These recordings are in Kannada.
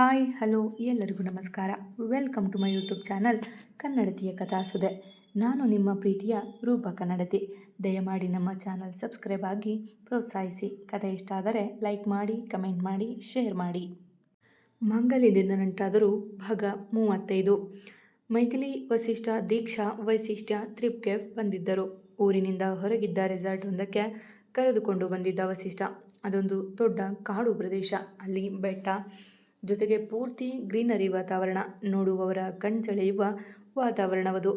ಹಾಯ್, ಹಲೋ, ಎಲ್ಲರಿಗೂ ನಮಸ್ಕಾರ. Welcome to my YouTube channel ಕನ್ನಡತಿಯ ಕಥಾಸುದೆ ನಾನು ನಿಮ್ಮ ಪ್ರೀತಿಯ ರೂಪ ಕನ್ನಡತಿ. ದಯಮಾಡಿ ನಮ್ಮ ಚಾನಲ್ ಸಬ್ಸ್ಕ್ರೈಬ್ ಆಗಿ ಪ್ರೋತ್ಸಾಹಿಸಿ. ಕಥೆ ಇಷ್ಟ ಆದರೆ ಲೈಕ್ ಮಾಡಿ, ಕಮೆಂಟ್ ಮಾಡಿ, ಶೇರ್ ಮಾಡಿ. ಮಾಂಗಲ್ಯದಿಂದ ನಂಟಾದರೂ ಭಾಗ ಮೂವತ್ತೈದು. ಮೈಥಿಲಿ ವಸಿಷ್ಠ ದೀಕ್ಷಾ ವೈಶಿಷ್ಟ್ಯ ತ್ರಿಪ್ಗೆ ಬಂದಿದ್ದರು. ಊರಿನಿಂದ ಹೊರಗಿದ್ದ ರೆಸಾರ್ಟ್ ಒಂದಕ್ಕೆ ಕರೆದುಕೊಂಡು ಬಂದಿದ್ದ ವಸಿಷ್ಠ. ಅದೊಂದು ದೊಡ್ಡ ಕಾಡು ಪ್ರದೇಶ. ಅಲ್ಲಿ ಬೆಟ್ಟ ಜೊತೆಗೆ ಪೂರ್ತಿ ಗ್ರೀನರಿ ವಾತಾವರಣ ನೋಡುವವರ ಕಣ್ಸೆಳೆಯುವ ವಾತಾವರಣವದು.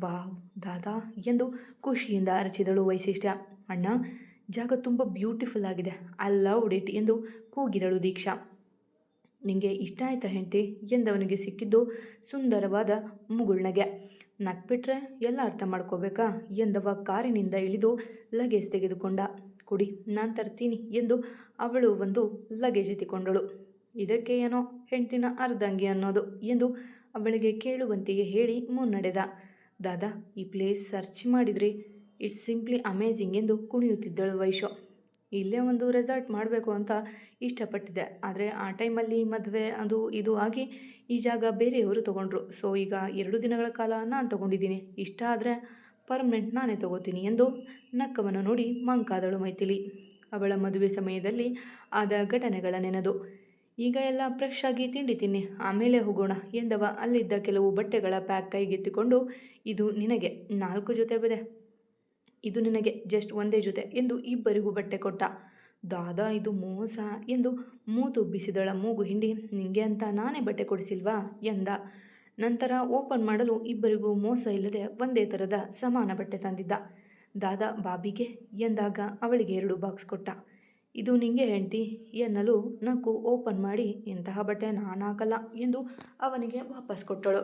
ವಾವ್, ದಾದಾ ಎಂದು ಖುಷಿಯಿಂದ ಅರಚಿದಳು ವೈಶಿಷ್ಟ್ಯ. ಅಣ್ಣ, ಜಾಗ ತುಂಬ ಬ್ಯೂಟಿಫುಲ್ ಆಗಿದೆ. ಐ ಲವ್ಡ್ ಇಟ್ ಎಂದು ಕೂಗಿದಳು ದೀಕ್ಷಾ. ನಿಮಗೆ ಇಷ್ಟ ಆಯ್ತಾ ಹೆಂಡತಿ? ಎಂದವನಿಗೆ ಸಿಕ್ಕಿದ್ದು ಸುಂದರವಾದ ಮುಗುಳ್ನಗೆ. ನಕ್ಬಿಟ್ರೆ ಎಲ್ಲ ಅರ್ಥ ಮಾಡ್ಕೋಬೇಕಾ? ಎಂದವ ಕಾರಿನಿಂದ ಇಳಿದು ಲಗೇಜ್ ತೆಗೆದುಕೊಂಡ. ಕುಡಿ, ನಾನು ತರ್ತೀನಿ ಎಂದು ಅವಳು ಒಂದು ಲಗೇಜ್ ಎತ್ತಿಕೊಂಡಳು. ಇದಕ್ಕೆ ಏನೋ ಹೆಂಡ್ತಿನ ಅರ್ಧಂಗಿ ಅನ್ನೋದು ಎಂದು ಅವಳಿಗೆ ಕೇಳುವಂತೆಯೇ ಹೇಳಿ ಮುನ್ನಡೆದ. ದಾದಾ, ಈ ಪ್ಲೇಸ್ ಸರ್ಚ್ ಮಾಡಿದ್ರಿ ಇಟ್ಸ್ ಸಿಂಪ್ಲಿ ಅಮೇಜಿಂಗ್ ಎಂದು ಕುಣಿಯುತ್ತಿದ್ದಳು ವೈಶೋ ಇಲ್ಲೇ ಒಂದು ರೆಸಾರ್ಟ್ ಮಾಡಬೇಕು ಅಂತ ಇಷ್ಟಪಟ್ಟಿದ್ದೆ. ಆದರೆ ಆ ಟೈಮಲ್ಲಿ ಮದುವೆ ಅದು ಇದು ಆಗಿ ಈ ಜಾಗ ಬೇರೆಯವರು ತೊಗೊಂಡ್ರು. ಸೊ ಈಗ ಎರಡು ದಿನಗಳ ಕಾಲ ನಾನು ತೊಗೊಂಡಿದ್ದೀನಿ. ಇಷ್ಟ ಆದರೆ ಪರ್ಮನೆಂಟ್ ನಾನೇ ತಗೋತೀನಿ ಎಂದು ನಕ್ಕವನ್ನು ನೋಡಿ ಮಂಕಾದಳು ಮೈಥಿಲಿ. ಅವಳ ಮದುವೆ ಸಮಯದಲ್ಲಿ ಆದ ಘಟನೆಗಳ ನೆನೆದು. ಈಗ ಎಲ್ಲ ಫ್ರೆಶ್ ಆಗಿ ತಿಂಡಿ ತಿನ್ನಿ. ಆಮೇಲೆ ಹೋಗೋಣ ಎಂದವ. ಅಲ್ಲಿದ್ದ ಕೆಲವು ಬಟ್ಟೆಗಳ ಪ್ಯಾಕ್ ಕೈಗೆತ್ತಿಕೊಂಡು, ಇದು ನಿನಗೆ ನಾಲ್ಕು ಜೊತೆ ಬದೆ ಇದು ನಿನಗೆ ಜಸ್ಟ್ ಒಂದೇ ಜೊತೆ ಎಂದು ಇಬ್ಬರಿಗೂ ಬಟ್ಟೆ ಕೊಟ್ಟ. ದಾದಾ, ಇದು ಮೋಸ ಎಂದು ಮೂತು ಬಿಸಿದಳ ಮೂಗು ಹಿಂಡಿ, ನಿಂಗೆ ಅಂತ ನಾನೇ ಬಟ್ಟೆ ಕೊಡಿಸಿಲ್ವಾ? ಎಂದ. ನಂತರ ಓಪನ್ ಮಾಡಲು ಇಬ್ಬರಿಗೂ ಮೋಸ ಇಲ್ಲದೆ ಒಂದೇ ಥರದ ಸಮಾನ ಬಟ್ಟೆ ತಂದಿದ್ದ. ದಾದಾ, ಬಾಬಿಗೆ? ಎಂದಾಗ ಅವಳಿಗೆ ಎರಡು ಬಾಕ್ಸ್ ಕೊಟ್ಟ. ಇದು ನಿಂಗೆ ಹೆಂಡ್ತಿ ಎನ್ನಲು ನಕ್ಕು ಓಪನ್ ಮಾಡಿ ಇಂತಹ ಬಟ್ಟೆ ನಾನು ಹಾಕಲ್ಲ ಎಂದು ಅವನಿಗೆ ವಾಪಸ್ ಕೊಟ್ಟಳು.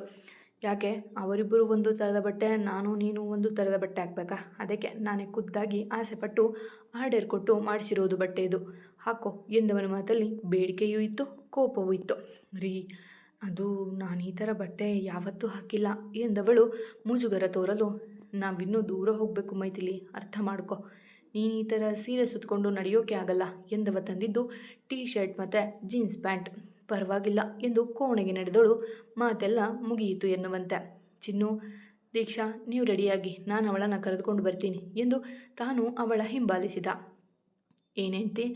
ಯಾಕೆ? ಅವರಿಬ್ಬರು ಒಂದು ಥರದ ಬಟ್ಟೆ, ನಾನು ನೀನು ಒಂದು ಥರದ ಬಟ್ಟೆ ಹಾಕ್ಬೇಕಾ? ಅದಕ್ಕೆ ನಾನೇ ಖುದ್ದಾಗಿ ಆಸೆಪಟ್ಟು ಆರ್ಡರ್ ಕೊಟ್ಟು ಮಾಡಿಸಿರೋದು ಬಟ್ಟೆ ಇದು. ಹಾಕೋ ಎಂದವನ ಮಾತಲ್ಲಿ ಬೇಡಿಕೆಯೂ ಇತ್ತು, ಕೋಪವೂ ಇತ್ತು. ರೀ, ಅದು ನಾನು ಈ ಥರ ಬಟ್ಟೆ ಯಾವತ್ತೂ ಹಾಕಿಲ್ಲ ಎಂದವಳು ಮುಜುಗರ ತೋರಲು, ನಾವಿನ್ನೂ ದೂರ ಹೋಗಬೇಕು ಮೈಥಿಲಿ, ಅರ್ಥ ಮಾಡ್ಕೊ. ನೀನು ಈ ಥರ ಸೀರೆ ಸುತ್ತಕೊಂಡು ನಡೆಯೋಕೆ ಆಗಲ್ಲ ಎಂದವ ತಂದಿದ್ದು ಟೀ ಶರ್ಟ್ ಮತ್ತು ಜೀನ್ಸ್ ಪ್ಯಾಂಟ್. ಪರವಾಗಿಲ್ಲ ಎಂದು ಕೋಣೆಗೆ ನಡೆದಳು. ಮಾತೆಲ್ಲ ಮುಗಿಯಿತು ಎನ್ನುವಂತೆ. ಚಿನ್ನು, ದೀಕ್ಷಾ, ನೀವು ರೆಡಿಯಾಗಿ, ನಾನು ಅವಳನ್ನು ಕರೆದುಕೊಂಡು ಬರ್ತೀನಿ ಎಂದು ತಾನು ಅವಳ ಹಿಂಬಾಲಿಸಿದ. ಏನೇಂತಿ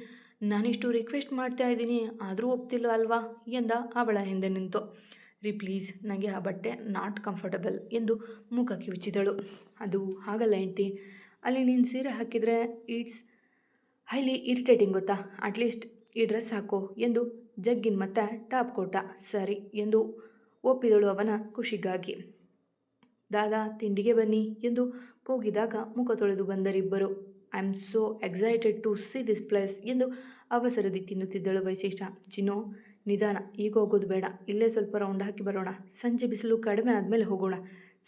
ನಾನಿಷ್ಟು ರಿಕ್ವೆಸ್ಟ್ ಮಾಡ್ತಾ ಇದ್ದೀನಿ, ಆದರೂ ಒಪ್ತಿಲ್ಲ ಅಲ್ವಾ ಎಂದ ಅವಳ ಹಿಂದೆ ನಿಂತು. ರೀ ಪ್ಲೀಸ್ ನನಗೆ ಆ ಬಟ್ಟೆ ನಾಟ್ ಕಂಫರ್ಟಬಲ್ ಎಂದು ಮುಖಕ್ಕೆ ಉಚ್ಚಿದಳು. ಅದು ಹಾಗಲ್ಲ ಹೆಂಡ್ತಿ. ಅಲ್ಲಿ ನೀನು ಸೀರೆ ಹಾಕಿದರೆ ಇಟ್ಸ್ ಹೈಲಿ ಇರಿಟೇಟಿಂಗ್ ಗೊತ್ತಾ? ಅಟ್ಲೀಸ್ಟ್ ಈ ಡ್ರೆಸ್ ಹಾಕೋ ಎಂದು ಜಗ್ಗಿನ ಮತ್ತೆ ಟಾಪ್ ಕೊಟ್ಟ ಸರಿ ಎಂದು ಒಪ್ಪಿದಳು ಅವನ ಖುಷಿಗಾಗಿ. ದಾದಾ, ತಿಂಡಿಗೆ ಬನ್ನಿ ಎಂದು ಕೂಗಿದಾಗ ಮುಖ ತೊಳೆದು ಬಂದರಿಬ್ಬರು. I am so excited to see this place ಎಂದು ಅವಸರದಿ ತಿನ್ನುತ್ತಿದ್ದಳು ವೈಶಿಷ್ಠ ಚಿನೋ ನಿಧಾನ, ಈಗ ಹೋಗೋದು ಬೇಡ. ಇಲ್ಲೇ ಸ್ವಲ್ಪ ರೌಂಡ್ ಹಾಕಿ ಬರೋಣ. ಸಂಜೆ ಬಿಸಿಲು ಕಡಿಮೆ ಆದಮೇಲೆ ಹೋಗೋಣ.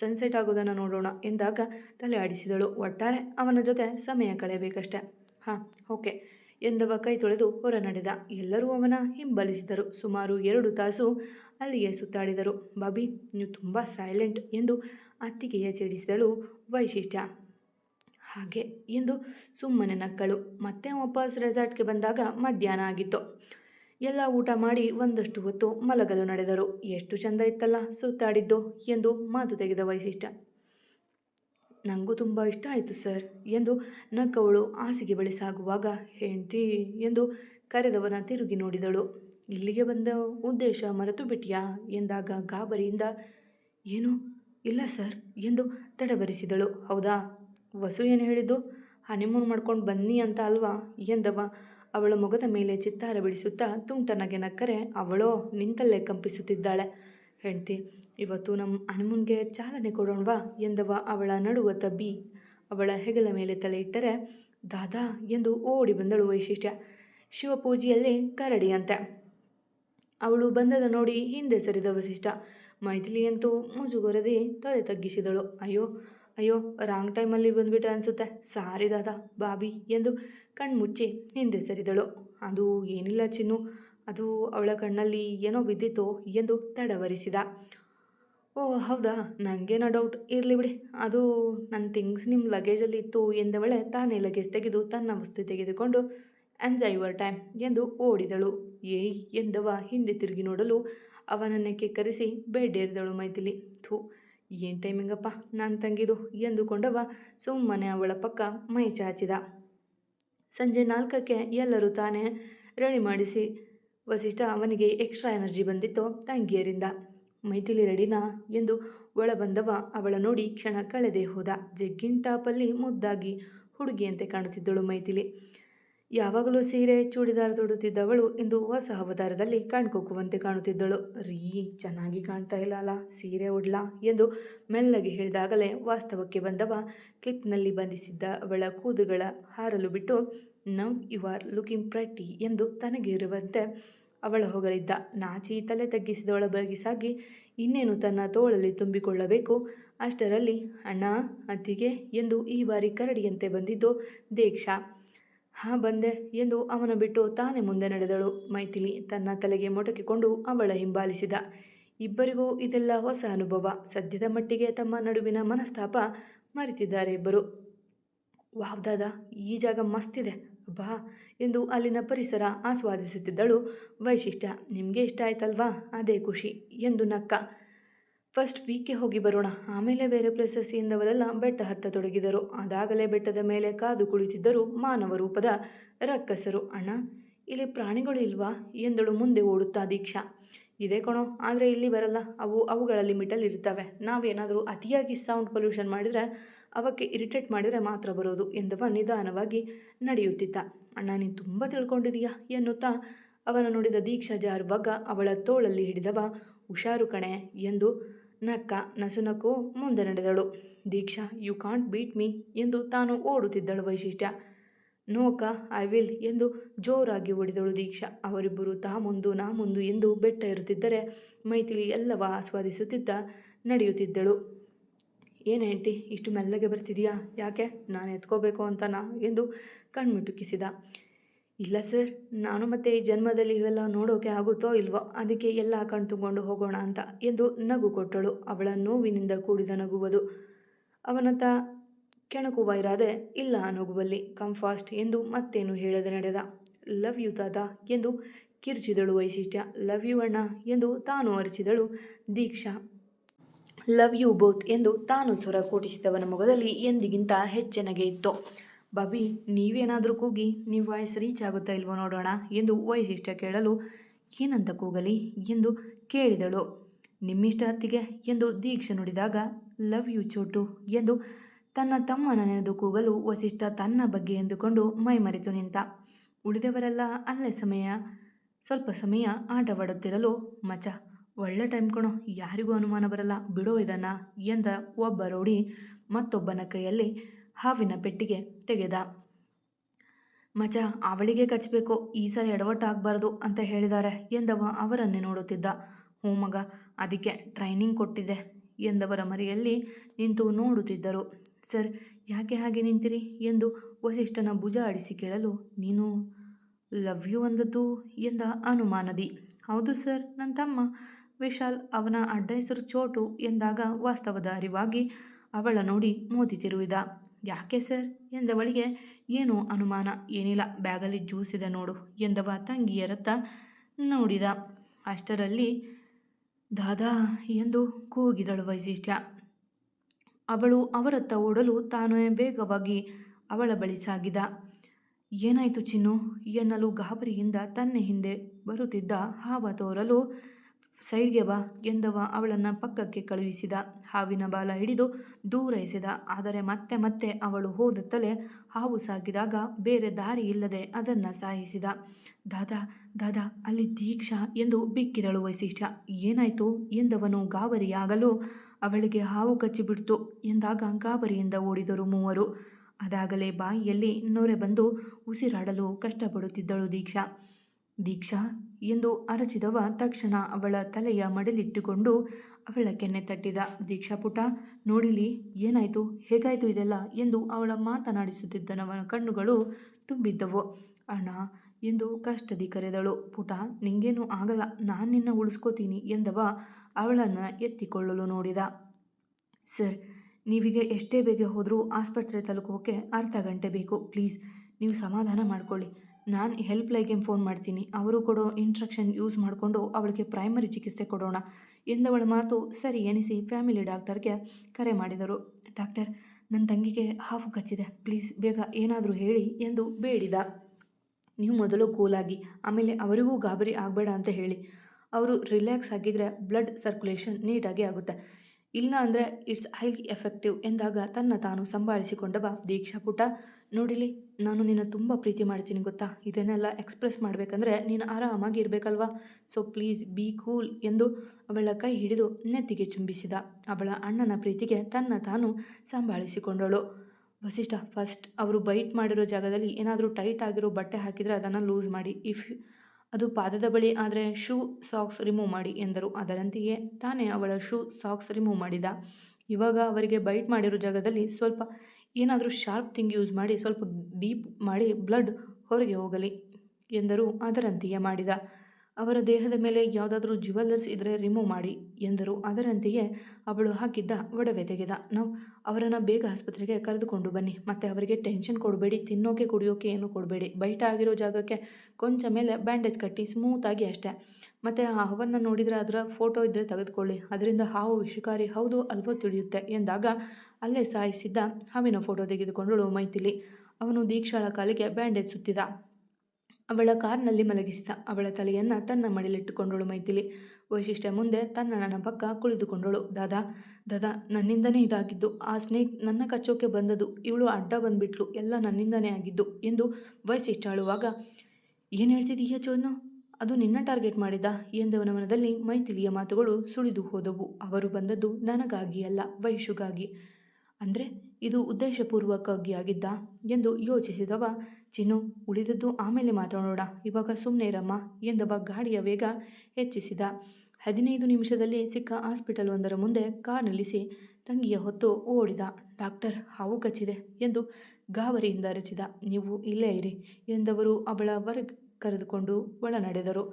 ಸನ್ಸೆಟ್ ಆಗೋದನ್ನು ನೋಡೋಣ ಎಂದಾಗ ತಲೆ ಆಡಿಸಿದಳು. ಒಟ್ಟಾರೆ ಅವನ ಜೊತೆ ಸಮಯ ಕಳೆಯಬೇಕಷ್ಟೆ. ಹಾಂ, ಓಕೆ ಎಂದವ ಕೈ ತೊಳೆದು ಹೊರ ನಡೆದ ಎಲ್ಲರೂ ಅವನ ಹಿಂಬಲಿಸಿದರು. ಸುಮಾರು ಎರಡು ತಾಸು ಅಲ್ಲಿಗೆ ಸುತ್ತಾಡಿದರು. ಬಾಬಿ, ನೀವು ತುಂಬ ಸೈಲೆಂಟ್ ಎಂದು ಅತ್ತಿಗೆಯ ಚೇಡಿಸಿದಳು ವೈಶಿಷ್ಟ್ಯ. ಹಾಗೆ ಎಂದು ಸುಮ್ಮನೆ ನಕ್ಕಳು. ಮತ್ತೆ ವಾಪಸ್ ರೆಸಾರ್ಟ್ಗೆ ಬಂದಾಗ ಮಧ್ಯಾಹ್ನ ಆಗಿತ್ತು. ಎಲ್ಲ ಊಟ ಮಾಡಿ ಒಂದಷ್ಟು ಹೊತ್ತು ಮಲಗಲು ನಡೆದರು. ಎಷ್ಟು ಚಂದ ಇತ್ತಲ್ಲ ಸುತ್ತಾಡಿದ್ದು ಎಂದು ಮಾತು ತೆಗೆದ ವೈಶಿಷ್ಟ್ಯ. ನನಗೂ ತುಂಬ ಇಷ್ಟ ಆಯಿತು ಸರ್ ಎಂದು ನಕ್ಕವಳು ಹಾಸಿಗೆ ಬಳಿ ಸಾಗುವಾಗ, ಹೆಂಡತಿ ಎಂದು ಕರೆದವನ ತಿರುಗಿ ನೋಡಿದಳು. ಇಲ್ಲಿಗೆ ಬಂದ ಉದ್ದೇಶ ಮರೆತು ಬಿಟ್ಟಿಯಾ? ಎಂದಾಗ ಗಾಬರಿಯಿಂದ, ಏನು ಇಲ್ಲ ಸರ್ ಎಂದು ತಡಬರಿಸಿದಳು. ಹೌದಾ? ವಸು ಏನು ಹೇಳಿದ್ದು? ಹನಿಮೂನ್ ಮಾಡ್ಕೊಂಡು ಬನ್ನಿ ಅಂತ ಅಲ್ವಾ? ಎಂದವ. ಅವಳ ಮೊಗದ ಮೇಲೆ ಚಿತ್ತಾರ ಬಿಡಿಸುತ್ತಾ ತುಂಟನಗೆ ನಕ್ಕರೆ, ಅವಳೋ, ನಿಂತಲ್ಲೇ ಕಂಪಿಸುತ್ತಿದ್ದಾಳೆ. ಹೆಂಡ್ತಿ, ಇವತ್ತು ನಮ್ಮ ಹನುಮನ್ಗೆ ಚಾಲನೆ ಕೊಡೋಣವಾ? ಎಂದವ ಅವಳ ನಡುವ ತಬ್ಬಿ. ಅವಳ ಹೆಗಲ ಮೇಲೆ ತಲೆ ಇಟ್ಟರೆ, ದಾದಾ ಎಂದು ಓಡಿ ಬಂದಳು ವೈಶಿಷ್ಟ್ಯ. ಶಿವಪೂಜೆಯಲ್ಲಿ ಕರಡಿಯಂತೆ. ಅವಳು ಬಂದದ ನೋಡಿ ಹಿಂದೆ ಸರಿದ ವಸಿಷ್ಠ. ಮೈಥಿಲಿಯಂತೂ ಮುಜುಗೊರದಿ ತಲೆ ತಗ್ಗಿಸಿದಳು. ಅಯ್ಯೋ ಅಯ್ಯೋ ರಾಂಗ್ ಟೈಮಲ್ಲಿ ಬಂದುಬಿಟ್ಟೆ ಅನಿಸುತ್ತೆ. ಸಾರಿ ದಾದಾ, ಬಾಬಿ, ಎಂದು ಕಣ್ಮುಚ್ಚಿ ಹಿಂದೆ ಸರಿದಳು. ಅದು ಏನಿಲ್ಲ ಚಿನ್ನು, ಅದು ಅವಳ ಕಣ್ಣಲ್ಲಿ ಏನೋ ಬಿದ್ದಿತ್ತು ಎಂದು ತಡವರಿಸಿದ. ಓ, ಹೌದಾ? ನನಗೇನೋ ಡೌಟ್ ಇರಲಿ ಬಿಡಿ. ಅದು ನನ್ನ ಥಿಂಗ್ಸ್ ನಿಮ್ಮ ಲಗೇಜಲ್ಲಿ ಇತ್ತು ಎಂದವಳೆ ತಾನೇ ಲಗೇಜ್ ತೆಗೆದು ತನ್ನ ವಸ್ತು ತೆಗೆದುಕೊಂಡು ಎಂಜಾಯ್ ಯುವರ್ ಟೈಮ್ ಎಂದು ಓಡಿದಳು. ಏಯ್, ಎಂದವ ಹಿಂದೆ ತಿರುಗಿ ನೋಡಲು ಅವನನ್ನೇ ಕೆಕ್ಕರಿಸಿ ಬೆಡ್ಡೇರಿದಳು ಮೈತಿಲಿ ಥೂ ಏನು ಟೈಮಿಂಗಪ್ಪ? ನಾನು ತಂಗಿದು ಎಂದುಕೊಂಡವ, ಸುಮ್ಮನೆ ಅವಳ ಪಕ್ಕ ಮೈ ಚಾಚಿದ. ಸಂಜೆ ನಾಲ್ಕಕ್ಕೆ ಎಲ್ಲರೂ ತಾನೇ ರೆಡಿ ಮಾಡಿಸಿ, ವಸಿಷ್ಠ ಅವನಿಗೆ ಎಕ್ಸ್ಟ್ರಾ ಎನರ್ಜಿ ಬಂದಿತ್ತು ತಂಗಿಯರಿಂದ. ಮೈಥಿಲಿ ರೆಡಿನಾ ಎಂದು ಒಳ ಬಂದವ ಅವಳ ನೋಡಿ ಕ್ಷಣ ಕಳೆದೇ ಹೋದ. ಜಗ್ಗಿನ್ ಟಾಪಲ್ಲಿ ಮುದ್ದಾಗಿ ಹುಡುಗಿಯಂತೆ ಕಾಣುತ್ತಿದ್ದಳು ಮೈಥಿಲಿ. ಯಾವಾಗಲೂ ಸೀರೆ ಚೂಡಿದಾರ ತೊಡುತ್ತಿದ್ದವಳು ಇಂದು ಹೊಸ ಅವತಾರದಲ್ಲಿ ಕಣ್ಕೊಕ್ಕುವಂತೆ ಕಾಣುತ್ತಿದ್ದಳು. ರೀ, ಚೆನ್ನಾಗಿ ಕಾಣ್ತಾ ಇಲ್ಲ ಅಲ್ಲ, ಸೀರೆ ಉಡ್ಲಾ ಎಂದು ಮೆಲ್ಲಗೆ ಹೇಳಿದಾಗಲೇ ವಾಸ್ತವಕ್ಕೆ ಬಂದವ ಕ್ಲಿಪ್ನಲ್ಲಿ ಬಂಧಿಸಿದ್ದ ಅವಳ ಕೂದುಗಳ ಹಾರಲು ಬಿಟ್ಟು, now, you are looking pretty ಎಂದು ತನಗೆ ಇರುವಂತೆ ಅವಳ ಹೊಗಳಿದ್ದ ನಾಚಿ ತಲೆ ತಗ್ಗಿಸಿದವಳ ಸಾಗಿ, ಇನ್ನೇನು ತನ್ನ ತೋಳಲ್ಲಿ ತುಂಬಿಕೊಳ್ಳಬೇಕು? ಅಷ್ಟರಲ್ಲಿ ಅಣ್ಣ, ಅತ್ತಿಗೆ ಎಂದು ಈ ಬಾರಿ ಕರಡಿಯಂತೆ ಬಂದಿದ್ದು, ದೀಕ್ಷಾ ಹಾ, ಬಂದೆ ಎಂದು ಅವನ ಬಿಟ್ಟು ತಾನೇ ಮುಂದೆ ನಡೆದಳು. ಮೈಥಿಲಿ ತನ್ನ ತಲೆಗೆ ಮೊಟಕಿಕೊಂಡು ಅವಳ ಹಿಂಬಾಲಿಸಿದ. ಇಬ್ಬರಿಗೂ ಇದೆಲ್ಲ ಹೊಸ ಅನುಭವ. ಸದ್ಯದ ಮಟ್ಟಿಗೆ ತಮ್ಮ ನಡುವಿನ ಮನಸ್ತಾಪ ಮರೆತಿದ್ದಾರೆ ಇಬ್ಬರು ವಾವ್, ದಾದಾ, ಈ ಜಾಗ ಮಸ್ತಿದೆ. ಬಾ ಎಂದು ಅಲ್ಲಿನ ಪರಿಸರ ಆಸ್ವಾದಿಸುತ್ತಿದ್ದಳು ವೈಶಿಷ್ಟ್ಯ. ನಿಮಗೆ ಇಷ್ಟ ಆಯ್ತಲ್ವಾ? ಅದೇ ಖುಷಿ ಎಂದು ನಕ್ಕ. ಫಸ್ಟ್ ವೀಕ್ಗೆ ಹೋಗಿ ಬರೋಣ. ಆಮೇಲೆ ಬೇರೆ ಪ್ಲೇಸಸ್ ಎಂದವರೆಲ್ಲ ಬೆಟ್ಟ ಹತ್ತತೊಡಗಿದರು ಅದಾಗಲೇ ಬೆಟ್ಟದ ಮೇಲೆ ಕಾದು ಕುಳಿತಿದ್ದರು ಮಾನವ ರೂಪದ ರಕ್ಕಸರು. ಅಣ್ಣ, ಇಲ್ಲಿ ಪ್ರಾಣಿಗಳು ಇಲ್ವಾ? ಎಂದಳು ಮುಂದೆ ಓಡುತ್ತಾ ದೀಕ್ಷಾ. ಇದೆ ಕಣೋ, ಆದರೆ ಇಲ್ಲಿ ಬರಲ್ಲ. ಅವು ಅವುಗಳ ಲಿಮಿಟಲ್ಲಿ ಇರ್ತವೆ. ನಾವೇನಾದರೂ ಅತಿಯಾಗಿ ಸೌಂಡ್ ಪೊಲ್ಯೂಷನ್ ಮಾಡಿದರೆ ಅವಕ್ಕೆ ಇರಿಟೇಟ್ ಮಾಡಿದರೆ ಮಾತ್ರ ಬರೋದು, ಎಂದವ ನಿಧಾನವಾಗಿ ನಡೆಯುತ್ತಿದ್ದ. ಅಣ್ಣ ನೀನು ತುಂಬ ತಿಳ್ಕೊಂಡಿದೀಯಾ? ಎನ್ನುತ್ತಾ ಅವನ ನೋಡಿದ ದೀಕ್ಷಾ ಜಾರುವಾಗ ಅವಳ ತೋಳಲ್ಲಿ ಹಿಡಿದವ, ಹುಷಾರು ಕಣೆ, ಎಂದು ನಕ್ಕ ನಸುನಕ್ಕೂ ಮುಂದೆ ನಡೆದಳು. Diksha you can't beat me ಎಂದು ತಾನು ಓಡುತ್ತಿದ್ದಳು ವೈಶಿಷ್ಟ್ಯ. ನೋಕ ಐ ವಿಲ್ ಎಂದು ಜೋರಾಗಿ ಓಡಿದಳು ದೀಕ್ಷಾ. ಅವರಿಬ್ಬರು ತಾ ಮುಂದು ನಾ ಮುಂದು ಎಂದು ಬೆಟ್ಟ ಇರುತ್ತಿದ್ದರೆ ಮೈಥಿಲಿ ಎಲ್ಲವ ಆಸ್ವಾದಿಸುತ್ತಿದ್ದ ನಡೆಯುತ್ತಿದ್ದಳು. ಏನು ಹೆಂಡತಿ, ಇಷ್ಟು ಮೆಲ್ಲಗೆ ಬರ್ತಿದೀಯಾ? ಯಾಕೆ? ನಾನು ಎತ್ಕೋಬೇಕು ಅಂತನಾ ಎಂದು ಕಣ್ಮಿಟುಕಿಸಿದ. ಇಲ್ಲ ಸರ್, ನಾನು ಮತ್ತೆ ಈ ಜನ್ಮದಲ್ಲಿ ಇವೆಲ್ಲ ನೋಡೋಕೆ ಆಗುತ್ತೋ ಇಲ್ವೋ, ಅದಕ್ಕೆ ಎಲ್ಲ ಕಣ್ ತುಂಬಿಕೊಂಡು ಹೋಗೋಣ ಅಂತ ಎಂದು ನಗು ಕೊಟ್ಟಳು. ಅವಳ ನೋವಿನಿಂದ ಕೂಡಿದ ನಗುವುದು. ಅವನತ್ತ ಕೆಣಕು ಇರಾದೆ ಇಲ್ಲ ನಗುವಲ್ಲಿ ಕಮ್ ಫಾಸ್ಟ್ ಎಂದು ಮತ್ತೇನು ಹೇಳದೆ ನಡೆದ. ಲವ್ ಯು ತಾತ ಎಂದು ಕಿರ್ಚಿದಳು ವೈಶಿಷ್ಟ್ಯ. ಲವ್ ಯು ಅಣ್ಣ ಎಂದು ತಾನು ಅರಿಚಿದಳು ದೀಕ್ಷಾ. ಲವ್ ಯು ಬೋತ್ ಎಂದು ತಾನು ಸ್ವರ ಕೂಟಿಸಿದವನ ಮೊಗದಲ್ಲಿ ಎಂದಿಗಿಂತ ಹೆಚ್ಚೆನಗೆ ಇತ್ತು. ಬಾಬಿ, ನೀವೇನಾದರೂ ಕೂಗಿ ನಿಮ್ಮ ವಾಯ್ಸ್ ರೀಚ್ ಆಗುತ್ತಾ ಇಲ್ವೋ ನೋಡೋಣ ಎಂದು ವೈಶಿಷ್ಟ್ಯ ಕೇಳಲು ಏನಂತ ಕೂಗಲಿ ಎಂದು ಕೇಳಿದಳು. ನಿಮ್ಮಿಷ್ಟ ಹತ್ತಿಗೆ ಎಂದು ದೀಕ್ಷೆ ನುಡಿದಾಗ, ಲವ್ ಯು ಚೋಟು ಎಂದು ತನ್ನ ತಮ್ಮನ ನೆನೆದು ಕೂಗಲು ವಸಿಷ್ಠ ತನ್ನ ಬಗ್ಗೆ ಎಂದುಕೊಂಡು ಮೈಮರೆತು ನಿಂತ. ಉಳಿದವರೆಲ್ಲ ಅಲ್ಲೇ ಸಮಯ, ಸ್ವಲ್ಪ ಸಮಯ ಆಟವಾಡುತ್ತಿರಲು ಮಚ ಒಳ್ಳೆ ಟೈಮ್ ಕಣೋ, ಯಾರಿಗೂ ಅನುಮಾನ ಬರಲ್ಲ, ಬಿಡೋ ಇದನ್ನ ಎಂದ ಒಬ್ಬ ರೌಡಿ ಮತ್ತೊಬ್ಬನ ಕೈಯಲ್ಲಿ ಹಾವಿನ ಪೆಟ್ಟಿಗೆ. ತೆಗೆದ. ಮಜ ಅವಳಿಗೆ ಕಚ್ಚಬೇಕು ಈ ಸಲ ಎಡವಟ್ಟಾಗಬಾರ್ದು ಅಂತ ಹೇಳಿದ್ದಾರೆ ಎಂದವ ಅವರನ್ನೇ ನೋಡುತ್ತಿದ್ದ. ಹ್ಞೂ ಮಗ, ಅದಕ್ಕೆ ಟ್ರೈನಿಂಗ್ ಕೊಟ್ಟಿದೆ ಎಂದವರ ಮರೆಯಲ್ಲಿ ನಿಂತು ನೋಡುತ್ತಿದ್ದರು. ಸರ್, ಯಾಕೆ ಹಾಗೆ ನಿಂತಿರಿ ಎಂದು ವಸಿಷ್ಠನ ಭುಜ ಆಡಿಸಿ ಕೇಳಲು, ನೀನು ಲವ್ ಯು ಅಂದದ್ದು ಎಂದ ಅನುಮಾನದಿ. ಹೌದು ಸರ್, ನನ್ನ ತಮ್ಮ ವಿಶಾಲ್ ಅವನ ಅಡ್ಡ ಹೆಸರು ಚೋಟು ಎಂದಾಗ ವಾಸ್ತವದ ಅರಿವಾಗಿ ಅವಳ ನೋಡಿ ಮೋದಿ ತಿರುವಿದ ಯಾಕೆ ಸರ್? ಎಂದವಳಿಗೆ ಏನೋ ಅನುಮಾನ, ಏನಿಲ್ಲ, ಬ್ಯಾಗಲ್ಲಿ ಜ್ಯೂಸ್ ಇದೆ ನೋಡು ಎಂದವ ತಂಗಿಯರತ್ತ ನೋಡಿದ. ಅಷ್ಟರಲ್ಲಿ, ದಾದಾ ಎಂದು ಕೂಗಿದಳು ವೈಶಿಷ್ಟ್ಯ. ಅವಳು ಅವರತ್ತ ಓಡಲು ತಾನು ವೇಗವಾಗಿ ಅವಳ ಬಳಿ ಸಾಗಿದ. ಏನಾಯಿತು ಚಿನ್ನು? ಎನ್ನಲು ಗಾಬರಿಯಿಂದ ತನ್ನ ಹಿಂದೆ ಬರುತ್ತಿದ್ದ ಹಾವ ತೋರಲು ಸೈಡ್ಗೆ ಬಾ ಎಂದವ ಅವಳನ್ನು ಪಕ್ಕಕ್ಕೆ ಕಳುಹಿಸಿದ. ಹಾವಿನ ಬಾಲ ಹಿಡಿದು ದೂರ ಎಸೆದ ಆದರೆ ಮತ್ತೆ ಮತ್ತೆ ಅವಳು ಹೋದತ್ತಲೇ ಹಾವು ಸಾಗಿದಾಗ ಬೇರೆ ದಾರಿ ಇಲ್ಲದೆ ಅದನ್ನು ಸಾಯಿಸಿದ. ದಾದಾ ದಾದಾ, ಅಲ್ಲಿ ದೀಕ್ಷಾ ಎಂದು ಬಿಕ್ಕಿದಳು ವೈಶಿಷ್ಟ್ಯ ಏನಾಯಿತು? ಎಂದವನು ಗಾಬರಿಯಾಗಲು ಅವಳಿಗೆ ಹಾವು ಕಚ್ಚಿಬಿಡ್ತು ಎಂದಾಗ ಗಾಬರಿಯಿಂದ ಓಡಿದರು ಮೂವರು. ಅದಾಗಲೇ ಬಾಯಿಯಲ್ಲಿ ನೊರೆ ಬಂದು ಉಸಿರಾಡಲು ಕಷ್ಟಪಡುತ್ತಿದ್ದಳು ದೀಕ್ಷಾ. ದೀಕ್ಷಾ ಎಂದು ಅರಚಿದವ ತಕ್ಷಣ ಅವಳ ತಲೆಯ ಮಡಲಿಟ್ಟುಕೊಂಡು ಅವಳ ಕೆನ್ನೆ ತಟ್ಟಿದ. ದೀಕ್ಷಾ ಪುಟ, ನೋಡಿಲಿ, ಏನಾಯಿತು? ಹೇಗಾಯಿತು ಇದೆಲ್ಲ? ಎಂದು ಅವಳ ಮಾತನಾಡಿಸುತ್ತಿದ್ದನವನ ಕಣ್ಣುಗಳು ತುಂಬಿದ್ದವು. ಅಣ್ಣ, ಎಂದು ಕಷ್ಟದಿ ಕರೆದಳು. ಪುಟ, ನಿಂಗೇನು ಆಗಲ್ಲ. ನಾನು ನಿನ್ನ ಉಳಿಸ್ಕೋತೀನಿ ಎಂದವ ಅವಳನ್ನು ಎತ್ತಿಕೊಳ್ಳಲು ನೋಡಿದ. ಸರ್, ನೀವೀಗ ಎಷ್ಟೇ ಬೇಗ ಹೋದರೂ ಆಸ್ಪತ್ರೆ ತಲುಪೋಕೆ ಅರ್ಧ ಗಂಟೆ ಬೇಕು. ಪ್ಲೀಸ್, ನೀವು ಸಮಾಧಾನ ಮಾಡ್ಕೊಳ್ಳಿ. ನಾನು ಹೆಲ್ಪ್ ಲೈನ್ಗೆ ಫೋನ್ ಮಾಡ್ತೀನಿ. ಅವರು ಕೊಡೋ ಇನ್ಸ್ಟ್ರಕ್ಷನ್ ಯೂಸ್ ಮಾಡಿಕೊಂಡು ಅವಳಿಗೆ ಪ್ರೈಮರಿ ಚಿಕಿತ್ಸೆ ಕೊಡೋಣ ಎಂದವಳ ಮಾತು ಸರಿ ಎನಿಸಿ ಫ್ಯಾಮಿಲಿ ಡಾಕ್ಟರ್ಗೆ ಕರೆ ಮಾಡಿದರು. ಡಾಕ್ಟರ್ ನನ್ನ ತಂಗಿಗೆ ಹಾವು ಕಚ್ಚಿದೆ. ಪ್ಲೀಸ್ ಬೇಗ ಏನಾದರೂ ಹೇಳಿ ಎಂದು ಬೇಡಿದ. ನೀವು ಮೊದಲು ಕೂಲಾಗಿ ಆಮೇಲೆ ಅವರಿಗೂ ಗಾಬರಿ ಆಗಬೇಡ ಅಂತ ಹೇಳಿ. ಅವರು ರಿಲ್ಯಾಕ್ಸ್ ಆಗಿದ್ರೆ ಬ್ಲಡ್ ಸರ್ಕ್ಯುಲೇಷನ್ ನೀಟಾಗಿ ಆಗುತ್ತೆ. ಇಲ್ಲ ಅಂದರೆ ಇಟ್ಸ್ ಹೈಲಿ ಎಫೆಕ್ಟಿವ್ ಎಂದಾಗ ತನ್ನ ತಾನು ಸಂಭಾಳಿಸಿಕೊಂಡವ ದೀಕ್ಷಾ ಪುಟ. ನೋಡಿಲಿ, ನಾನು ನಿನ್ನ ತುಂಬ ಪ್ರೀತಿ ಮಾಡ್ತೀನಿ ಗೊತ್ತಾ? ಇದನ್ನೆಲ್ಲ ಎಕ್ಸ್ಪ್ರೆಸ್ ಮಾಡಬೇಕಂದ್ರೆ ನೀನು ಆರಾಮಾಗಿ ಇರಬೇಕಲ್ವಾ? ಸೊ ಪ್ಲೀಸ್ ಬಿ ಕೂಲ್ ಎಂದು ಅವಳ ಕೈ ಹಿಡಿದು ನೆತ್ತಿಗೆ ಚುಂಬಿಸಿದ. ಅವಳ ಅಣ್ಣನ ಪ್ರೀತಿಗೆ ತನ್ನ ತಾನು ಸಂಭಾಳಿಸಿಕೊಂಡಳು. ವಸಿಷ್ಠ ಫಸ್ಟ್ ಅವರು ಬೈಟ್ ಮಾಡಿರೋ ಜಾಗದಲ್ಲಿ ಏನಾದರೂ ಟೈಟ್ ಆಗಿರೋ ಬಟ್ಟೆ ಹಾಕಿದರೆ ಅದನ್ನು ಲೂಸ್ ಮಾಡಿ. ಇಫ್ ಅದು ಪಾದದ ಬಳಿ ಆದರೆ ಶೂ ಸಾಕ್ಸ್ ರಿಮೂವ್ ಮಾಡಿ ಎಂದರು. ಅದರಂತೆಯೇ ತಾನೇ ಅವಳ ಶೂ ಸಾಕ್ಸ್ ರಿಮೂವ್ ಮಾಡಿದ. ಇವಾಗ ಅವರಿಗೆ ಬೈಟ್ ಮಾಡಿರೋ ಜಾಗದಲ್ಲಿ ಸ್ವಲ್ಪ ಏನಾದರೂ ಶಾರ್ಪ್ ಥಿಂಗ್ ಯೂಸ್ ಮಾಡಿ ಸ್ವಲ್ಪ ಡೀಪ್ ಮಾಡಿ ಬ್ಲಡ್ ಹೊರಗೆ ಹೋಗಲಿ ಎಂದರು. ಅದರಂತೆಯೇ ಮಾಡಿದ. ಅವರ ದೇಹದ ಮೇಲೆ ಯಾವುದಾದ್ರೂ ಜ್ಯುವೆಲ್ಲರ್ಸ್ ಇದ್ದರೆ ರಿಮೂವ್ ಮಾಡಿ ಎಂದರು. ಅದರಂತೆಯೇ ಅವಳು ಹಾಕಿದ್ದ ಒಡವೆ ತೆಗೆದ. ನಾವು ಅವರನ್ನು ಬೇಗ ಆಸ್ಪತ್ರೆಗೆ ಕರೆದುಕೊಂಡು ಬನ್ನಿ. ಮತ್ತು ಅವರಿಗೆ ಟೆನ್ಷನ್ ಕೊಡಬೇಡಿ, ತಿನ್ನೋಕೆ ಕುಡಿಯೋಕೆ ಏನು ಕೊಡಬೇಡಿ. ಬೈಟ್ ಆಗಿರೋ ಜಾಗಕ್ಕೆ ಕೊಂಚ ಮೇಲೆ ಬ್ಯಾಂಡೇಜ್ ಕಟ್ಟಿ ಸ್ಮೂತಾಗಿ ಅಷ್ಟೇ. ಮತ್ತು ಆ ಹಾವನ್ನು ನೋಡಿದರೆ ಅದರ ಫೋಟೋ ಇದ್ದರೆ ತೆಗೆದುಕೊಳ್ಳಿ. ಅದರಿಂದ ಹಾವು ವಿಷಕಾರಿ ಹೌದು ಅಲ್ವೋ ತಿಳಿಯುತ್ತೆ ಎಂದಾಗ ಅಲ್ಲೇ ಸಾಯಿಸಿದ್ದ ಹಾವಿನ ಫೋಟೋ ತೆಗೆದುಕೊಂಡಳು ಮೈತಿಲಿ ಅವನು ದೀಕ್ಷಾಳ ಕಾಲಿಗೆ ಬ್ಯಾಂಡೇಜ್ ಸುತ್ತಿದ. ಅವಳ ಕಾರ್ನಲ್ಲಿ ಮಲಗಿಸಿದ. ಅವಳ ತಲೆಯನ್ನು ತನ್ನ ಮಡಿಲಿಟ್ಟುಕೊಂಡಳು ಮೈಥಿಲಿ. ವೈಶಿಷ್ಟ್ಯ ಮುಂದೆ ತನ್ನಣ್ಣನ ಪಕ್ಕ ಕುಳಿತುಕೊಂಡಳು. ದಾದಾ ದಾದಾ, ನನ್ನಿಂದನೇ ಇದಾಗಿದ್ದು. ಆ ಸ್ನೇಕ್ ನನ್ನ ಕಚ್ಚೋಕೆ ಬಂದದು ಇವಳು ಅಡ್ಡ ಬಂದ್ಬಿಟ್ಲು. ಎಲ್ಲ ನನ್ನಿಂದನೇ ಆಗಿದ್ದು ಎಂದು ವೈಶಿಷ್ಟ್ಯ ಅಳುವಾಗ, ಏನು ಹೇಳ್ತಿದೀಯ ಚೋನು ಅದು ನಿನ್ನ ಟಾರ್ಗೆಟ್ ಮಾಡಿದ ಎಂದವನ ಮನದಲ್ಲಿ ಮೈಥಿಲಿಯ ಮಾತುಗಳು ಸುಳಿದು ಹೋದವು. ಅವರು ಬಂದದ್ದು ನನಗಾಗಿ ಅಲ್ಲ ವೈಶುಗಾಗಿ. ಅಂದರೆ ಇದು ಉದ್ದೇಶಪೂರ್ವಕವಾಗಿ ಆಗಿದ್ದ ಎಂದು ಯೋಚಿಸಿದವ ಚಿನ್ನು ಉಳಿದದ್ದು ಆಮೇಲೆ ಮಾತಾಡೋಣ ಇವಾಗ ಸುಮ್ಮನೆ ಇರಮ್ಮ ಎಂದವ ಗಾಡಿಯ ವೇಗ ಹೆಚ್ಚಿಸಿದ. ಹದಿನೈದು ನಿಮಿಷದಲ್ಲಿ ಸಿಕ್ಕ ಹಾಸ್ಪಿಟಲ್ ಒಂದರ ಮುಂದೆ ಕಾರ್ ನಿಲ್ಲಿಸಿ ತಂಗಿಯ ಹೊತ್ತು ಓಡಿದ. ಡಾಕ್ಟರ್ ಹಾವು ಕಚ್ಚಿದೆ ಎಂದು ಗಾಬರಿಯಿಂದ ರಚಿದ ನೀವು ಇಲ್ಲೇ ಇರಿ ಎಂದವರು ಅವಳ ಹೊರಗೆ ಕರೆದುಕೊಂಡು ಒಳ ನಡೆದರು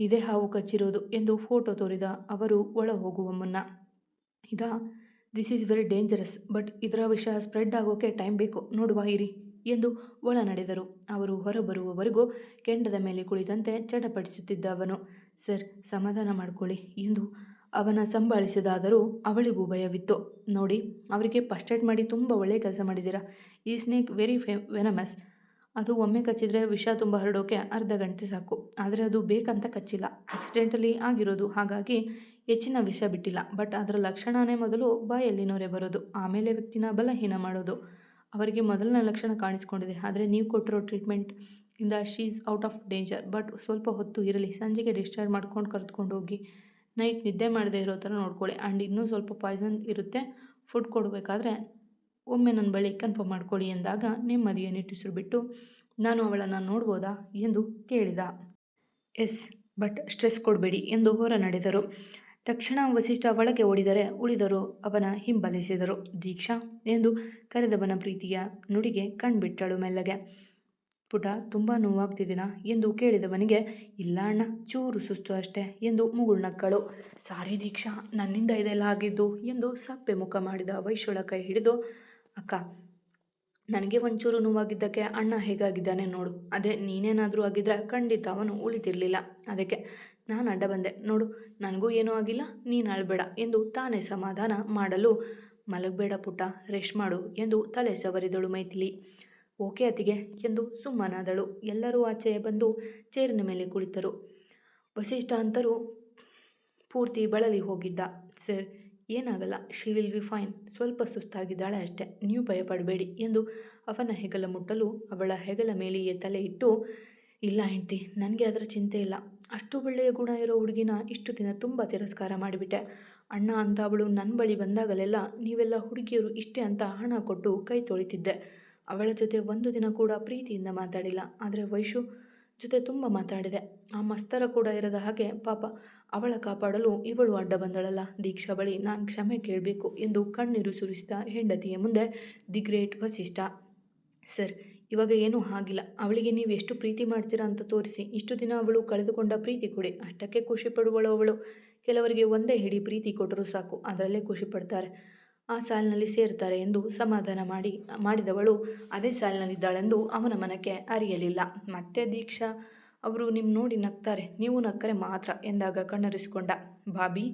ಇದೇ ಹಾವು ಕಚ್ಚಿರೋದು ಎಂದು ಫೋಟೋ ತೋರಿದ ಅವರು ಒಳ ಹೋಗುವ ಮುನ್ನ. ಇದ this is very dangerous but ಇದರ ವಿಷಯ ಸ್ಪ್ರೆಡ್ ಆಗೋಕೆ ಟೈಮ್ ಬೇಕು. ನೋಡುವ, ಇರಿ. ಎಂದು ಒಳ ನಡೆದರು ಅವರು ಹೊರಬರುವವರೆಗೂ ಕೆಂಡದ ಮೇಲೆ ಕುಳಿತಂತೆ ಚಟಪಡಿಸುತ್ತಿದ್ದ ಅವನು, ಸರ್, ಸಮಾಧಾನ ಮಾಡಿಕೊಳ್ಳಿ ಎಂದು ಅವನ ಸಂಭಾಳಿಸದಾದರೂ ಅವಳಿಗೂ ಭಯವಿತ್ತು. ನೋಡಿ, ಅವರಿಗೆ ಏಡ್ ಮಾಡಿ ತುಂಬ ಒಳ್ಳೆಯ ಕೆಲಸ ಮಾಡಿದ್ದೀರಾ? ಈ ಸ್ನೇಕ್ ವೆರಿ ಫೇ, ವೆನಮಸ್. ಅದು ಒಮ್ಮೆ ಕಚ್ಚಿದರೆ ವಿಷ ತುಂಬ ಹರಡೋಕೆ ಅರ್ಧ ಗಂಟೆ ಸಾಕು. ಆದರೆ ಅದು ಬೇಕಂತ ಕಚ್ಚಿಲ್ಲ. ಆಕ್ಸಿಡೆಂಟಲಿ ಆಗಿರೋದು, ಹಾಗಾಗಿ ಹೆಚ್ಚಿನ ವಿಷ ಬಿಟ್ಟಿಲ್ಲ. ಬಟ್ ಅದರ ಲಕ್ಷಣನೇ ಮೊದಲು ಬಾಯಲ್ಲಿ ನೊರೆ ಬರೋದು, ಆಮೇಲೆ ವ್ಯಕ್ತಿನ ಬಲಹೀನ ಮಾಡೋದು. ಅವರಿಗೆ ಮೊದಲನೇ ಲಕ್ಷಣ ಕಾಣಿಸ್ಕೊಂಡಿದೆ. ಆದರೆ ನೀವು ಕೊಟ್ಟಿರೋ ಟ್ರೀಟ್ಮೆಂಟ್ ಇಂದ she's out of danger but ಸ್ವಲ್ಪ ಹೊತ್ತು ಇರಲಿ. ಸಂಜೆಗೆ ಡಿಸ್ಚಾರ್ಜ್ ಮಾಡ್ಕೊಂಡು ಕರೆದುಕೊಂಡು ಹೋಗಿ. ನೈಟ್ ನಿದ್ದೆ ಮಾಡದೇ ಇರೋ ಥರ ನೋಡ್ಕೊಳ್ಳಿ. ಆ್ಯಂಡ್ ಇನ್ನೂ ಸ್ವಲ್ಪ ಪಾಯ್ಸನ್ ಇರುತ್ತೆ. ಫುಡ್ ಕೊಡಬೇಕಾದ್ರೆ ಒಮ್ಮೆ ನನ್ನ ಬಳಿ ಕನ್ಫರ್ಮ್ ಮಾಡ್ಕೊಳ್ಳಿ ಎಂದಾಗ ನೆಮ್ಮದಿಯ ನಿಟ್ಟುಸಿರು ಬಿಟ್ಟು, ನಾನು ಅವಳನ್ನು ನೋಡ್ಬೋದಾ ಎಂದು ಕೇಳಿದ. ಎಸ್ ಬಟ್ ಸ್ಟ್ರೆಸ್ ಕೊಡಬೇಡಿ ಎಂದು ಹೊರ ನಡೆದರು. ತಕ್ಷಣ ವಸಿಷ್ಠ ಒಳಗೆ ಓಡಿದರೆ ಉಳಿದರು ಅವನ ಹಿಂಬಲಿಸಿದರು. ದೀಕ್ಷಾ ಎಂದು ಕರೆದವನ ಪ್ರೀತಿಯ ನುಡಿಗೆ ಕಣ್ಬಿಟ್ಟಳು ಮೆಲ್ಲಗೆ. ಪುಟ, ತುಂಬ ನೋವಾಗ್ತಿದ್ದೀನ ಎಂದು ಕೇಳಿದವನಿಗೆ, ಇಲ್ಲ ಅಣ್ಣ, ಚೂರು ಸುಸ್ತು ಅಷ್ಟೇ ಎಂದು ಮುಗುಳ್ನಕ್ಕಳು. ಸಾರಿ ದೀಕ್ಷಾ, ನನ್ನಿಂದ ಇದೆಲ್ಲ ಆಗಿದ್ದು ಎಂದು ಸಪ್ಪೆ ಮುಖ ಮಾಡಿದ ವೈಶುಳ ಕೈ ಹಿಡಿದು, ಅಕ್ಕ, ನನಗೆ ಒಂಚೂರು ನೋವಾಗಿದ್ದಕ್ಕೆ ಅಣ್ಣ ಹೇಗಾಗಿದ್ದಾನೆ ನೋಡು. ಅದೇ ನೀನೇನಾದರೂ ಆಗಿದ್ರೆ ಖಂಡಿತ ಅವನು ಉಳಿತಿರಲಿಲ್ಲ. ಅದಕ್ಕೆ ನಾನು ಅಡ್ಡ ಬಂದೆ. ನೋಡು, ನನಗೂ ಏನೂ ಆಗಿಲ್ಲ, ನೀನು ಅಳಬೇಡ ಎಂದು ತಾನೇ ಸಮಾಧಾನ ಮಾಡಲು ಮಲಗಬೇಡ ಪುಟ್ಟ, ರೆಸ್ಟ್ ಮಾಡು ಎಂದು ತಲೆ ಸವರಿದಳು ಮೈಥಿಲಿ. ಓಕೆ ಅತಿಗೆ ಎಂದು ಸುಮ್ಮನಾದಳು. ಎಲ್ಲರೂ ಆಚೆ ಬಂದು ಚೇರಿನ ಮೇಲೆ ಕುಳಿತರು. ವಸಿಷ್ಠ ಅಂತರೂ ಪೂರ್ತಿ ಬಳಲಿ ಹೋಗಿದ್ದ. ಸರ್, ಏನಾಗಲ್ಲ, ಶಿ ವಿಲ್ ಬಿ ಫೈನ್. ಸ್ವಲ್ಪ ಸುಸ್ತಾಗಿದ್ದಾಳೆ ಅಷ್ಟೇ. ನೀವು ಭಯಪಡಬೇಡಿ ಎಂದು ಅವನ ಹೆಗಲ ಮುಟ್ಟಲು ಅವಳ ಹೆಗಲ ಮೇಲೆಯೇ ತಲೆ ಇಟ್ಟು, ಇಲ್ಲ ಹೆಂಡ್ತಿ, ನನಗೆ ಅದರ ಚಿಂತೆ ಇಲ್ಲ. ಅಷ್ಟು ಒಳ್ಳೆಯ ಗುಣ ಇರೋ ಹುಡುಗಿನ ಇಷ್ಟು ದಿನ ತುಂಬ ತಿರಸ್ಕಾರ ಮಾಡಿಬಿಟ್ಟೆ. ಅಣ್ಣ ಅಂತ ಅವಳು ನನ್ನ ಬಳಿ ಬಂದಾಗಲೆಲ್ಲ ನೀವೆಲ್ಲ ಹುಡುಗಿಯರು ಇಷ್ಟೇ ಅಂತ ಹಣ ಕೊಟ್ಟು ಕೈ ತೊಳಿತಿದ್ದೆ. ಅವಳ ಜೊತೆ ಒಂದು ದಿನ ಕೂಡ ಪ್ರೀತಿಯಿಂದ ಮಾತಾಡಿಲ್ಲ. ಆದರೆ ವೈಶು ಜೊತೆ ತುಂಬ ಮಾತಾಡಿದೆ. ಆ ಮಸ್ತರ ಕೂಡ ಇರದ ಹಾಗೆ ಪಾಪ ಅವಳ ಕಾಪಾಡಲು ಇವಳು ಅಡ್ಡ ಬಂದಳಲ್ಲ. ದೀಕ್ಷಾ ಬಳಿ ನಾನು ಕ್ಷಮೆ ಕೇಳಬೇಕು ಎಂದು ಕಣ್ಣೀರು ಸುರಿಸಿದ ಹೆಂಡತಿಯ ಮುಂದೆ, ದಿ ಗ್ರೇಟ್ ವಸಿಷ್ಠ. ಸರ್ ಇವಾಗ ಏನೂ ಆಗಿಲ್ಲ. ಅವಳಿಗೆ ನೀವು ಎಷ್ಟು ಪ್ರೀತಿ ಮಾಡ್ತೀರಾ ಅಂತ ತೋರಿಸಿ. ಇಷ್ಟು ದಿನ ಅವಳು ಕಳೆದುಕೊಂಡ ಪ್ರೀತಿ ಕೊಡಿ ಅಷ್ಟಕ್ಕೆ ಖುಷಿ ಪಡುವಳು ಅವಳು. ಕೆಲವರಿಗೆ ಒಂದೇ ಹಿಡಿ ಪ್ರೀತಿ ಕೊಟ್ಟರೂ ಸಾಕು. ಅದರಲ್ಲೇ ಖುಷಿ ಪಡ್ತಾರೆ. ಆ ಸಾಲಿನಲ್ಲಿ ಸೇರ್ತಾರೆ ಎಂದು ಸಮಾಧಾನ ಮಾಡಿ, ಮಾಡಿದವಳು ಅದೇ ಸಾಲಿನಲ್ಲಿದ್ದಾಳೆಂದು ಅವನ ಮನಕ್ಕೆ ಅರಿಯಲಿಲ್ಲ. ಮತ್ತೆ ದೀಕ್ಷಾ, ಅವರು ನಿಮ್ಮ ನೋಡಿ ನಗ್ತಾರೆ. ನೀವು ನಕ್ಕರೆ ಮಾತ್ರ ಎಂದಾಗ ಕಣ್ಣರಿಸಿಕೊಂಡ ಬಾಬಿ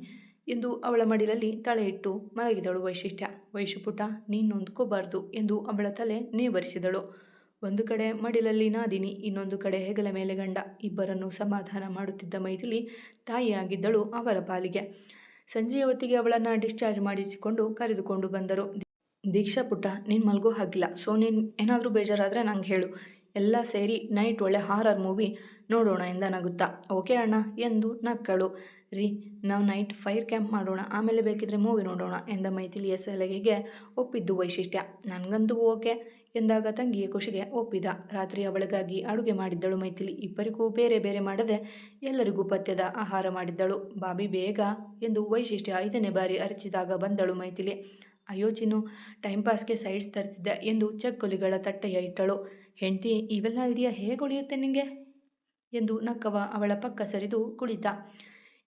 ಎಂದು ಅವಳ ಮಡಿಲಲ್ಲಿ ತಳೆ ಇಟ್ಟು ಮಲಗಿದಳು ವೈಶಿಷ್ಟ್ಯ. ವೈಶುಪುಟ ನೀನು ನೊಂದ್ಕೋಬಾರ್ದು ಎಂದು ಅವಳ ತಲೆ ನೇವರಿಸಿದಳು. ಒಂದು ಕಡೆ ಮಡಿಲಲ್ಲಿ ನಾದಿನಿ, ಇನ್ನೊಂದು ಕಡೆ ಹೆಗಲ ಮೇಲೆ ಗಂಡ. ಇಬ್ಬರನ್ನು ಸಮಾಧಾನ ಮಾಡುತ್ತಿದ್ದ ಮೈಥಿಲಿ ತಾಯಿಯಾಗಿದ್ದಳು ಅವರ ಪಾಲಿಗೆ. ಸಂಜೆಯ ಹೊತ್ತಿಗೆ ಅವಳನ್ನು ಡಿಸ್ಚಾರ್ಜ್ ಮಾಡಿಸಿಕೊಂಡು ಕರೆದುಕೊಂಡು ಬಂದರು. ದೀಕ್ಷಾ ಪುಟ್ಟ, ನೀನು ಮಲ್ಗೋ ಹಾಗಿಲ್ಲ. ಸೊ ನೀನು ಏನಾದರೂ ಬೇಜಾರಾದರೆ ನಂಗೆ ಹೇಳು. ಎಲ್ಲ ಸೇರಿ ನೈಟ್ ಒಳ್ಳೆ ಹಾರರ್ ಮೂವಿ ನೋಡೋಣ ಎಂದ ನಗುತ್ತಾ. ಓಕೆ ಅಣ್ಣ ಎಂದು ನಕ್ಕಳು. ರೀ, ನಾವು ನೈಟ್ ಫೈರ್ ಕ್ಯಾಂಪ್ ಮಾಡೋಣ, ಆಮೇಲೆ ಬೇಕಿದ್ರೆ ಮೂವಿ ನೋಡೋಣ ಎಂದ ಮೈಥಿಲಿಯ ಸಲಹೆಗೆ ಒಪ್ಪಿದ್ದು ವೈಶಿಷ್ಟ್ಯ. ನನಗಂತೂ ಓಕೆ. ಎಂದಾಗ ತಂಗಿಯ ಖುಷಿಗೆ ಒಪ್ಪಿದ. ರಾತ್ರಿ ಅವಳಿಗಾಗಿ ಅಡುಗೆ ಮಾಡಿದ್ದಳು ಮೈಥಿಲಿ. ಇಬ್ಬರಿಗೂ ಬೇರೆ ಬೇರೆ ಮಾಡದೆ ಎಲ್ಲರಿಗೂ ಪಥ್ಯದ ಆಹಾರ ಮಾಡಿದ್ದಳು. ಬಾಬಿ ಬೇಗ ಎಂದು ವೈಶಿಷ್ಟ್ಯ ಐದನೇ ಬಾರಿ ಅರಚಿದಾಗ ಬಂದಳು ಮೈಥಿಲಿ. ಅಯ್ಯೋ ಚಿನ್ನು, ಟೈಮ್ ಪಾಸ್ಗೆ ಸೈಡ್ಸ್ ತರ್ತಿದ್ದೆ ಎಂದು ಚಕ್ಕುಲಿಗಳ ತಟ್ಟೆಯ ಇಟ್ಟಳು. ಹೆಂಡತಿ, ಇವೆಲ್ಲ ಐಡಿಯಾ ಹೇಗೆ ಉಳಿಯುತ್ತೆ ನಿಂಗೆ? ಎಂದು ನಕ್ಕವ ಅವಳ ಪಕ್ಕ ಸರಿದು ಕುಳಿತ.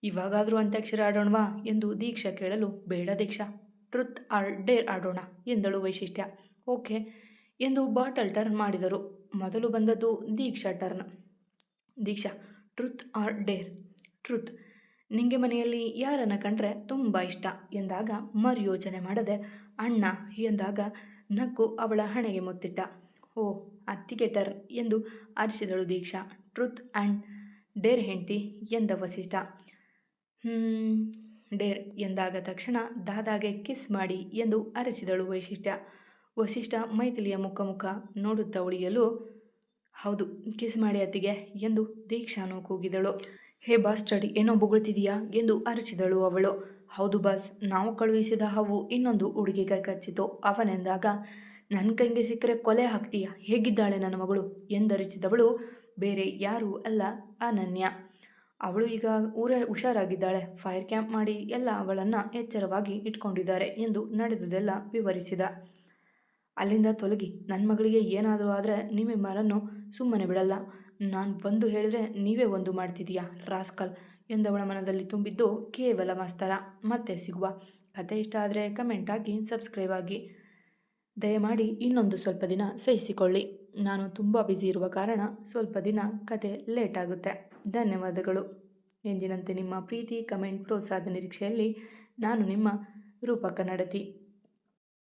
ಇವಾಗಾದರೂ ಅಂತ್ಯಾಕ್ಷರ ಆಡೋಣವಾ? ಎಂದು ದೀಕ್ಷಾ ಕೇಳಲು, ಬೇಡ ದೀಕ್ಷಾ, ಟ್ರುತ್ ಆರ್ ಡೇರ್ ಆಡೋಣ ಎಂದಳು ವೈಶಿಷ್ಟ್ಯ. ಓಕೆ ಎಂದು ಬಾಟಲ್ ಟರ್ನ್ ಮಾಡಿದರು. ಮೊದಲು ಬಂದದ್ದು Diksha turn. Diksha, truth or dare? Truth, ನಿಂಗೆ ಮನೆಯಲ್ಲಿ ಯಾರನ್ನ ಕಂಡ್ರೆ ತುಂಬ ಇಷ್ಟ ಎಂದಾಗ ಮರು ಯೋಚನೆ ಮಾಡದೆ ಅಣ್ಣ ಎಂದಾಗ ನಕ್ಕು ಅವಳ ಹಣೆಗೆ ಮುತ್ತಿಟ್ಟ. ಓ, ಅತ್ತಿಗೆ ಟರ್ನ್ ಎಂದು ಆರಿಸಿದಳು ದೀಕ್ಷಾ. ಟ್ರುತ್ ಆ್ಯಂಡ್ ಡೇರ್ ಹೆಂಡ್ತಿ ಎಂದ ವಸಿಷ್ಠ. ಡೇರ್ ಎಂದಾಗ ತಕ್ಷಣ ದಾದಾಗೆ ಕಿಸ್ ಮಾಡಿ ಎಂದು ಅರಿಸಿದಳು ವೈಶಿಷ್ಟ್ಯ. ವಸಿಷ್ಠ ಮೈಥಿಲಿಯ ಮುಖ ಮುಖ ನೋಡುತ್ತಾ ಉಳಿಯಲು, ಹೌದು ಕಿಸ್ ಮಾಡಿ ಅತ್ತಿಗೆ ಎಂದು ದೀಕ್ಷಾನು ಕೂಗಿದಳು. ಹೇ ಬಾಸ್ ಸ್ಟಡಿ ಏನೋ ಬೊಗಳ್ತಿದೀಯಾ ಎಂದು ಅರಚಿದಳು ಅವಳು. ಹೌದು ಬಾಸ್ ನಾವು ಕಳುಹಿಸಿದ ಹಾವು ಇನ್ನೊಂದು ಹುಡುಗಿಗೆ ಕಚ್ಚಿತು. ಅವನೆಂದಾಗ ನನ್ನ ಕೈಗೆ ಸಿಕ್ಕರೆ ಕೊಲೆ ಹಾಕ್ತೀಯ? ಹೇಗಿದ್ದಾಳೆ ನನ್ನ ಮಗಳು? ಎಂದರಿಸಿದವಳು ಬೇರೆ ಯಾರೂ ಅಲ್ಲ, ಅನನ್ಯ. ಅವಳು ಈಗ ಊರ ಹುಷಾರಾಗಿದ್ದಾಳೆ. ಫೈರ್ ಕ್ಯಾಂಪ್ ಮಾಡಿ ಎಲ್ಲ ಅವಳನ್ನು ಎಚ್ಚರವಾಗಿ ಇಟ್ಕೊಂಡಿದ್ದಾರೆ ಎಂದು ನಡೆದುದೆಲ್ಲ ವಿವರಿಸಿದ. ಅಲ್ಲಿಂದ ತೊಲಗಿ ನನ್ನ ಮಗಳಿಗೆ ಏನಾದರೂ ಆದರೆ ನಿಮ್ಮಿಬ್ಬರನ್ನು ಸುಮ್ಮನೆ ಬಿಡಲ್ಲ. ನಾನು ಒಂದು ಹೇಳಿದ್ರೆ ನೀವೇ ಒಂದು ಮಾಡ್ತಿದೀಯಾ, ರಾಸ್ಕಲ್? ಎಂದವಳ ಮನದಲ್ಲಿ ತುಂಬಿದ್ದು ಕೇವಲ ಮಾಸ್ತರ. ಮತ್ತೆ ಸಿಗುವ. ಕತೆ ಇಷ್ಟ ಆದರೆ ಕಮೆಂಟ್ ಆಗಿ ಸಬ್ಸ್ಕ್ರೈಬ್ ಆಗಿ. ದಯಮಾಡಿ ಇನ್ನೊಂದು ಸ್ವಲ್ಪ ದಿನ ಸಹಿಸಿಕೊಳ್ಳಿ. ನಾನು ತುಂಬ ಬ್ಯುಸಿ ಇರುವ ಕಾರಣ ಸ್ವಲ್ಪ ದಿನ ಕತೆ ಲೇಟ್ ಆಗುತ್ತೆ. ಧನ್ಯವಾದಗಳು. ಎಂದಿನಂತೆ ನಿಮ್ಮ ಪ್ರೀತಿ, ಕಮೆಂಟ್, ಪ್ರೋತ್ಸಾಹದ ನಿರೀಕ್ಷೆಯಲ್ಲಿ ನಾನು ನಿಮ್ಮ ರೂಪಕ ಕನ್ನಡತಿ